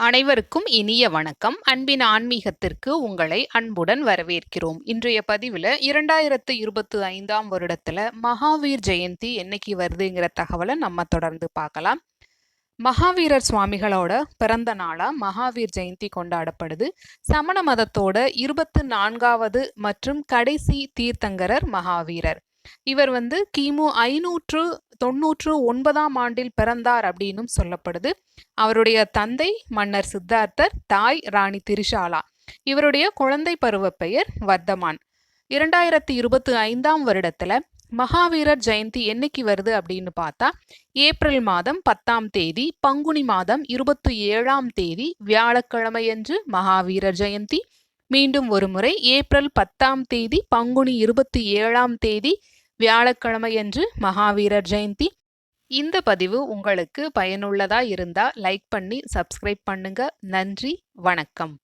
அனைவருக்கும் இனிய வணக்கம். அன்பின் ஆன்மீகத்திற்கு உங்களை அன்புடன் வரவேற்கிறோம். இன்றைய பதிவில் இரண்டாயிரத்து இருபத்தி ஐந்தாம் வருடத்தில் மகாவீர் ஜெயந்தி என்னைக்கு வருதுங்கிற தகவலை நம்ம தொடர்ந்து பார்க்கலாம். மகாவீரர் சுவாமிகளோட பிறந்த நாளாக மகாவீர் ஜெயந்தி கொண்டாடப்படுது. சமண மதத்தோட இருபத்து நான்காவது மற்றும் கடைசி தீர்த்தங்கரர் மகாவீரர். இவர் வந்து கிமு ஐநூற்று தொன்னூற்று ஒன்பதாம் ஆண்டில் பிறந்தார் அப்படின்னும் சொல்லப்படுது. அவருடைய தந்தை மன்னர் சித்தார்த்தர் தாய் ராணி திரிஷாலா. இவருடைய குழந்தை பருவ பெயர் வர்தமான். இரண்டாயிரத்தி இருபத்தி ஐந்தாம் வருடத்துல மகாவீரர் ஜெயந்தி என்னைக்கு வருது அப்படின்னு பார்த்தா ஏப்ரல் மாதம் பத்தாம் தேதி பங்குனி மாதம் இருபத்தி ஏழாம் தேதி வியாழக்கிழமையன்று மகாவீரர் ஜெயந்தி. மீண்டும் ஒரு முறை ஏப்ரல் பத்தாம் தேதி பங்குனி இருபத்தி ஏழாம் தேதி வியாழக்கிழமையன்று மகாவீரர் ஜெயந்தி. இந்த பதிவு உங்களுக்கு பயனுள்ளதா இருந்தா லைக் பண்ணி சப்ஸ்கிரைப் பண்ணுங்க. நன்றி வணக்கம்.